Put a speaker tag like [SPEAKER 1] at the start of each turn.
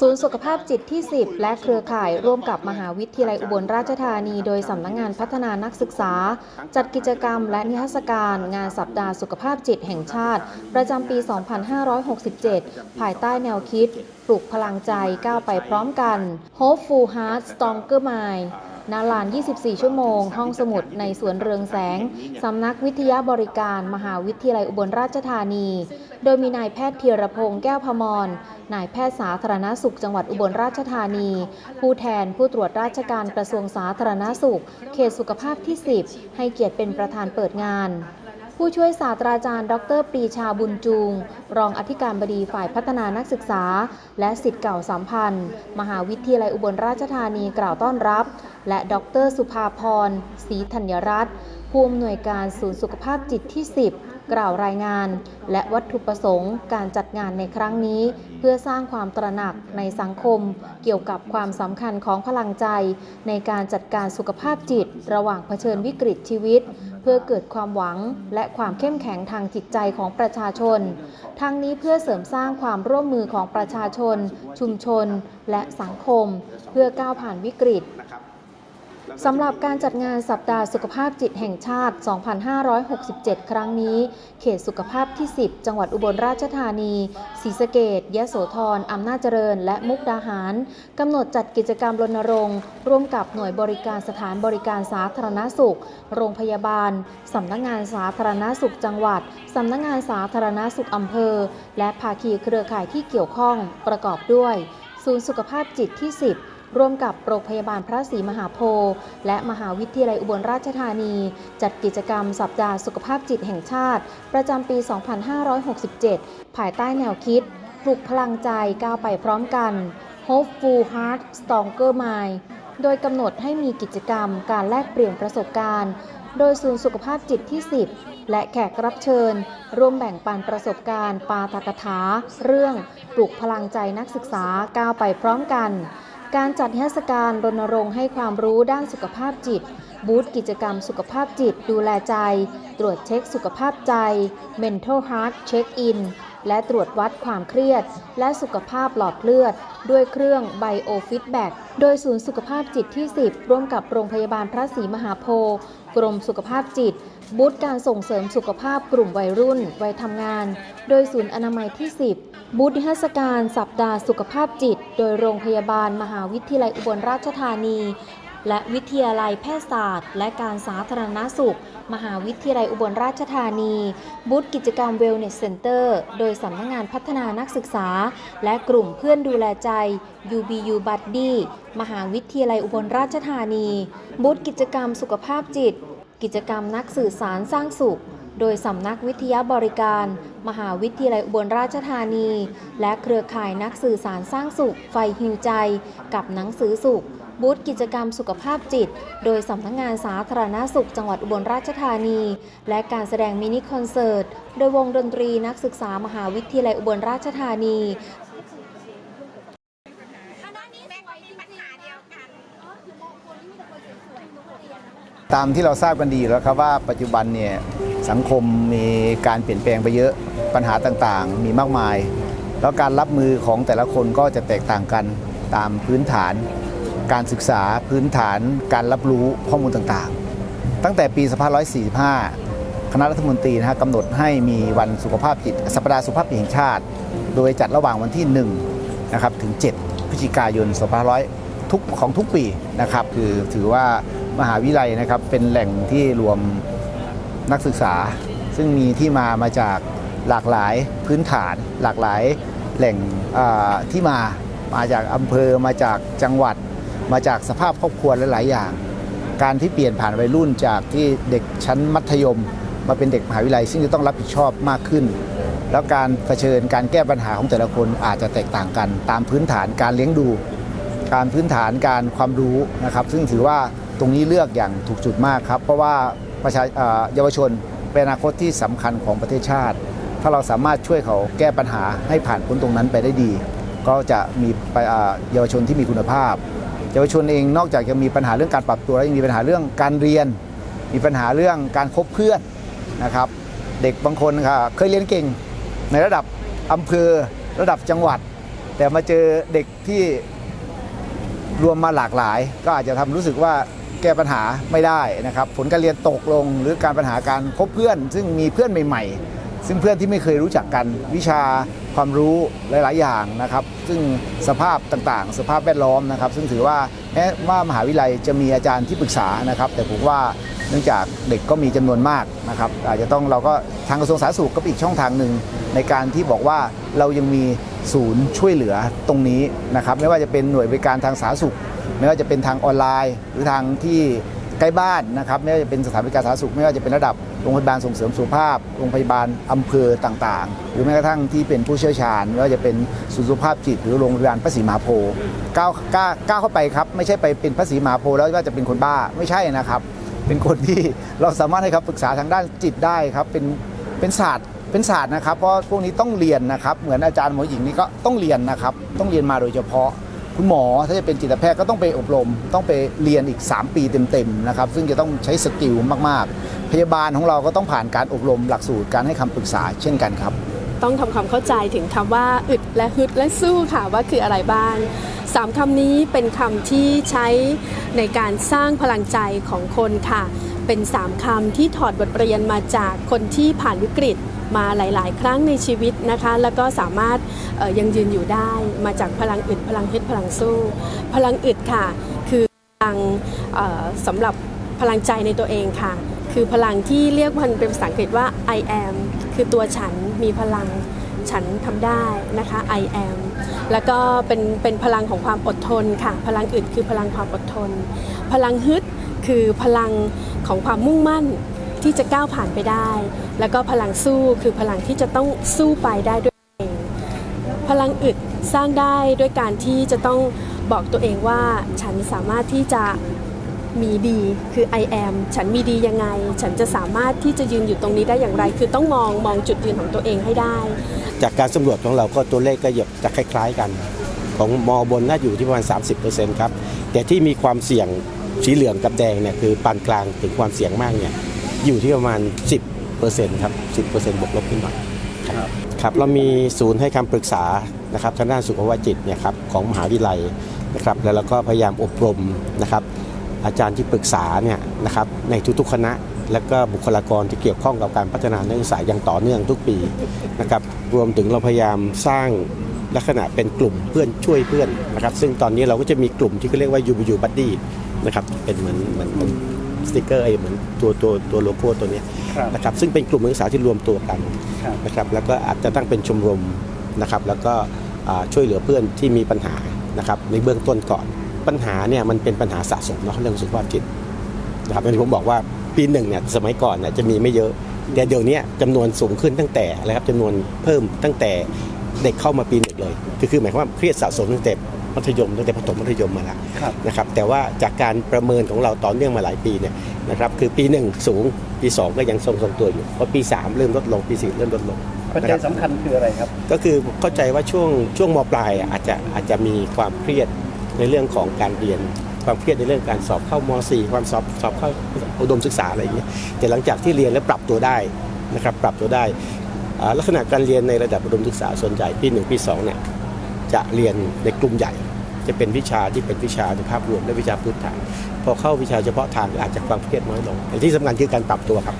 [SPEAKER 1] ศูนย์สุขภาพจิตที่ 10 และเครือข่ายร่วมกับมหาวิทยาลัยอุบลราชธานี โดยสำนักงงานพัฒนานักศึกษา จัดกิจกรรมและนิทรรศการ งานสัปดาห์สุขภาพจิตแห่งชาติ ประจำปี 2567 ภายใต้แนวคิด ปลุกพลังใจก้าวไปพร้อมกัน Hopeful Heart Stronger Mind ณลาน 24 ชั่วโมง ห้องสมุดในสวนเรืองแสง สำนักวิทยาบริการ มหาวิทยาลัยอุบลราชธานี โดยมีนายแพทย์เทียรพงษ์แก้วพมร นายแพทย์สาธารณสุขจังหวัดอุบลราชธานี ผู้แทนผู้ตรวจราชการกระทรวงสาธารณสุข เขตสุขภาพที่ 10 ให้เกียรติเป็นประธานเปิดงาน ผู้ช่วยศาสตราจารย์ ดรปรีชาบุญจูง รองอธิการบดีฝ่ายพัฒนานักศึกษา และสิทธิ์เก่าสัมพันธ์ มหาวิทยาลัยอุบลราชธานีกล่าวต้อนรับ และดรสุภาพรศรีธัญรัตน์ผู้อำนวยการศูนย์สุขภาพจิตที่ 10 กล่าวรายงาน และวัตถุประสงค์การจัดงานในครั้งนี้ เพื่อสร้างความตระหนักในสังคม เกี่ยวกับความสำคัญของพลังใจ ในการจัดการสุขภาพจิต ระหว่างเผชิญวิกฤตชีวิต เพื่อเกิดความหวังและความเข้มแข็งทางจิตใจของประชาชน ทั้งนี้เพื่อเสริมสร้างความร่วมมือของประชาชน ชุมชน และสังคม เพื่อก้าวผ่านวิกฤต สำหรับการจัดงานสัปดาห์สุขภาพจิตแห่งชาติ 2567 ครั้งนี้ เขตสุขภาพที่ 10 จังหวัดอุบลราชธานี ศรีสะเกดยโสธร อำนาจเจริญ และมุกดาหาร กำหนดจัดกิจกรรมรณรงค์ ร่วมกับหน่วยบริการสถานบริการสาธารณสุข โรงพยาบาล สำนักงานสาธารณสุขจังหวัด สำนักงานสาธารณสุขอำเภอ และภาคีเครือข่ายที่เกี่ยวข้อง ประกอบด้วย ศูนย์สุขภาพจิตที่ 10 ร่วมกับโรงพยาบาลพระศรีมหาโพธิ์และมหาวิทยาลัยอุบลราชธานี จัดกิจกรรมสัปดาห์สุขภาพจิตแห่งชาติ ประจำปี 2567 ภายใต้แนวคิดปลุกพลังใจก้าวไปพร้อมกัน Hopeful Heart Stronger Mind โดยกำหนดให้มีกิจกรรมการแลกเปลี่ยนประสบการณ์ โดยศูนย์สุขภาพจิตที่ 10 และแขกรับเชิญ ร่วมแบ่งปันประสบการณ์ ปาฐกถา เรื่อง ปลุกพลังใจนักศึกษาก้าวไปพร้อมกัน การจัดนิทศการรณรงค์ให้ความรู้ด้านสุขภาพจิต บูธกิจกรรมสุขภาพจิตดูแลใจ ตรวจเช็คสุขภาพใจ Mental Health Check In และตรวจวัดความเครียด และสุขภาพหลอดเลือด ด้วยเครื่อง Biofeedback โดยศูนย์สุขภาพจิตที่ 10 ร่วมกับโรงพยาบาลพระศรีมหาโพธิ์กรมสุขภาพจิต บูธการส่งเสริมสุขภาพกลุ่มวัยรุ่น วัยทำงาน โดยศูนย์อนามัยที่ 10 บูธนิทรรศการสัปดาห์สุขภาพจิต โดยโรงพยาบาลมหาวิทยาลัยอุบลราชธานี และวิทยาลัยแพทยศาสตร์ และการสาธารณสุข มหาวิทยาลัยอุบลราชธานี บูธกิจกรรม Wellness Center โดยสำนักงงานพัฒนานักศึกษา และกลุ่มเพื่อนดูแลใจ UBU Buddy มหาวิทยาลัยอุบลราชธานี บูธกิจกรรมสุขภาพจิต กิจกรรมนักสื่อสารสร้างสุข โดยสำนักวิทยาบริการ มหาวิทยาลัยอุบลราชธานี และเครือข่ายนักสื่อสารสร้างสุข ไฟฮิวใจ กับหนังสือสุข บูธกิจกรรมสุขภาพจิต โดยสำนักงานสาธารณสุขจังหวัดอุบลราชธานี และการแสดงมินิคอนเสิร์ต โดยวงดนตรีนักศึกษามหาวิทยาลัยอุบลราชธานี
[SPEAKER 2] ตามที่เราทราบกันดีแล้วครับว่าปัจจุบันเนี่ย สังคมมีการเปลี่ยนแปลงไปเยอะปัญหาต่างๆ มีมากมาย แล้วการรับมือของแต่ละคนก็จะแตกต่างกันตามพื้นฐาน การศึกษาพื้นฐาน การรับรู้ข้อมูลต่างๆ ตั้งแต่ปี 2545 คณะรัฐมนตรีนะฮะกำหนดให้มีวันสุขภาพจิตสัปดาห์สุขภาพจิตแห่งชาติ โดยจัดระหว่างวันที่ 1 นะครับ ถึง 7 พฤศจิกายน 2500 ทุกของทุกปีนะครับ คือถือว่ามหาวิทยาลัยนะครับเป็นแหล่งที่รวม นักศึกษา ซึ่งมีที่มามาจากหลากหลายพื้นฐาน หลากหลายแหล่งอ่าที่มามาจากอำเภอมาจากจังหวัด มาจากสภาพครอบครัวหลายๆอย่าง การที่เปลี่ยนผ่านวัยรุ่นจากที่เด็กชั้นมัธยม มาเป็นเด็กมหาวิทยาลัย ซึ่งจะต้องรับผิดชอบมากขึ้น แล้วการเผชิญการแก้ปัญหาของแต่ละคนอาจจะแตกต่างกัน ตามพื้นฐานการเลี้ยงดู การพื้นฐานการความรู้นะครับ ซึ่งถือว่าตรงนี้เลือกอย่างถูกจุดมากครับ เพราะว่า ประชาเยาวชนเป็นอนาคตที่สำคัญของประเทศชาติ ถ้าเราสามารถช่วยเขาแก้ปัญหาให้ผ่านพ้นตรงนั้นไปได้ดี ก็จะมีเอ่อเยาวชนที่มีคุณภาพ เยาวชนเองนอกจากจะมีปัญหาเรื่องการปรับตัวแล้วยังมีปัญหาเรื่องการเรียน มีปัญหาเรื่องการคบเพื่อนนะครับเด็กบางคนค่ะเคยเรียนเก่งในระดับอำเภอระดับจังหวัด แต่มาเจอเด็กที่รวมมาหลากหลาย ก็อาจจะทำรู้สึกว่า แก้ปัญหาไม่ได้นะครับ ผลการเรียนตกลงหรือการปัญหาการพบเพื่อน ซึ่งมีเพื่อนใหม่ ๆ ซึ่งเพื่อนที่ไม่เคยรู้จักกันวิชาความรู้หลาย ๆ อย่างนะครับ ซึ่งสภาพต่างๆ สภาพแวดล้อมนะครับ ซึ่งถือว่าแม้ว่ามหาวิทยาลัยจะมีอาจารย์ที่ปรึกษานะครับ แต่ผมว่าเนื่องจากเด็กก็มีจำนวนมากนะครับ อาจจะต้องเราก็ทางกระทรวงสาธารณสุขก็เป็นอีกช่องทางหนึ่งในการที่บอกว่าเรายังมีศูนย์ช่วยเหลือตรงนี้นะครับ ไม่ว่าจะเป็นหน่วยบริการทางสาธารณสุข ไม่ว่าจะเป็นทางออนไลน์ หรือทางที่ใกล้บ้านนะครับไม่ว่าจะเป็นสถานบริการสาธารณสุข ไม่ว่าจะเป็นระดับโรงพยาบาลส่งเสริมสุขภาพโรงพยาบาลอำเภอต่างๆ หรือแม้กระทั่งที่เป็นผู้เชี่ยวชาญไม่ว่าจะเป็นศูนย์สุขภาพจิต หรือโรงพยาบาลพระศรีมหาโพธิ์ก้าวก้าก้าวเข้าไปครับไม่ใช่ไปเป็นพระศรีมหาโพธิ์แล้วว่าจะเป็นคนบ้าไม่ใช่นะครับ เป็นคนที่เราสามารถให้คำปรึกษาทางด้านจิตได้ครับเป็นเป็นศาสตร์เป็นศาสตร์นะครับเพราะพวกนี้ต้องเรียนนะครับ เหมือนอาจารย์หมอหญิงนี่ก็ต้องเรียนนะครับ ต้องเรียนมาโดยเฉพาะ คุณหมอถ้าจะเป็นจิตแพทย์ก็ต้องไปอบรม ต้องไปเรียนอีก 3 ปีเต็มๆนะครับซึ่งจะต้องใช้สกิลมากๆ พยาบาลของเราก็ต้องผ่านการอบรมหลักสูตรการให้คำปรึกษาเช่นกันครับ
[SPEAKER 3] ต้องทำความเข้าใจถึงคำว่าอึดและฮึดและสู้ค่ะว่าคืออะไรบ้างสามคำนี้เป็นคำที่ใช้ในการสร้างพลังใจของคนค่ะ เป็นสามคำที่ถอดบทเรียนมาจากคนที่ผ่านวิกฤตมาหลาย ๆ ครั้งในชีวิตนะคะ แล้วก็สามารถยังยืนอยู่ได้มาจากพลังอึดพลังฮึดพลังสู้ พลังอึดค่ะ คือพลังสำหรับพลังใจในตัวเองค่ะ คือพลังที่เรียกมันเป็นภาษาอังกฤษว่า I am คือตัวฉันมีพลังฉันทำได้นะคะ I am แล้วก็เป็นเป็นพลังของความอดทนค่ะ พลังอึดคือพลังความอดทน พลังฮึด คือพลังของความมุ่งมั่นที่จะก้าวผ่านไปได้ แล้วก็พลังสู้คือพลังที่จะต้องสู้ไปได้ด้วยตัวเอง พลังอึดสร้างได้ด้วยการที่จะต้องบอกตัวเองว่าฉันสามารถที่จะมีดีคือ I am ฉันมีดียังไง ฉันจะสามารถที่จะยืนอยู่ตรงนี้ได้อย่างไร คือต้องมองมองจุดยืนของตัวเองให้ได้
[SPEAKER 4] จากการสำรวจของเราก็ตัวเลขก็จะคล้าย ๆ กัน ของมอบนน่าอยู่ที่ประมาณ 30%ครับ แต่ที่มีความเสี่ยง สีเหลืองกับแดงเนี่ยคือปานกลางถึงความเสี่ยงมากเนี่ยอยู่ที่ประมาณ 10%ครับ 10%บวกลบขึ้นมาครับครับเรามีศูนย์ให้คำปรึกษานะครับทางด้านสุขภาพจิตเนี่ยครับของมหาวิทยาลัยนะครับแล้วเราก็พยายามอบรมนะครับอาจารย์ที่ปรึกษาเนี่ยนะครับในทุกๆคณะ และก็บุคลากรที่เกี่ยวข้องกับการพัฒนานักศึกษาอย่างต่อเนื่องทุกปีนะครับรวมถึงเราพยายามสร้าง ลักษณะเป็นกลุ่มเพื่อนช่วยเพื่อนนะครับ ซึ่งตอนนี้เราก็จะมีกลุ่มที่เขาเรียกว่า UBU Buddy นะครับเป็นเหมือนเหมือนเหมือนสติกเกอร์ไอ้เหมือนตัวตัวตัวโลโก้ตัวเนี้ยนะครับซึ่งเป็นกลุ่มนักศึกษาที่รวมตัวกันนะครับแล้วก็อาจจะตั้งเป็นชมรมนะครับแล้วก็อ่าช่วยเหลือเพื่อนที่มีปัญหานะครับในเบื้องต้นก่อนปัญหาเนี่ยมันเป็นปัญหาสะสมเนาะเรื่องสุขภาพจิตนะครับอย่างที่ผมบอกว่าปีหนึ่งเนี่ยสมัยก่อนเนี่ยจะมีไม่เยอะแต่เดี๋ยวนี้จำนวนสูงขึ้นตั้งแต่อะไรครับจำนวนเพิ่มตั้งแต่ เด็กเข้ามาปีหนึ่งเลยคือคือหมายความว่าเครียดสะสมตั้งแต่มัธยมตั้งแต่ประถมมัธยมมาแล้วนะครับแต่ว่าจากการประเมินของเราต่อเนื่องมาหลายปีเนี่ยนะครับคือปีหนึ่งสูงปีสองก็ยังทรงๆตัวอยู่พอปีสามเริ่มลดลงปีสี่เริ่มลดลง
[SPEAKER 5] ปัจจัยสำคัญคืออะไรครับ
[SPEAKER 4] ก็คือเข้าใจว่าช่วงช่วงมปลายอะอาจจะอาจจะมีความเครียดในเรื่องของการเรียนความเครียดในเรื่องการสอบเข้ามสี่ความสอบสอบเข้าอุดมศึกษาอะไรอย่างเงี้ยแต่หลังจากที่เรียนแล้วปรับตัวได้นะครับปรับตัวได้อ่า ลักษณะการเรียนในระดับอุดมศึกษาส่วนใหญ่ปีหนึ่งปีสองเนี่ยจะเรียนในกลุ่มใหญ่ จะเป็นวิชาที่เป็นวิชาในภาพรวมและวิชาพื้นฐาน พอเข้าวิชาเฉพาะทางอาจจะความเครียดน้อยลงแต่ที่สำคัญคือการปรับตัวครับ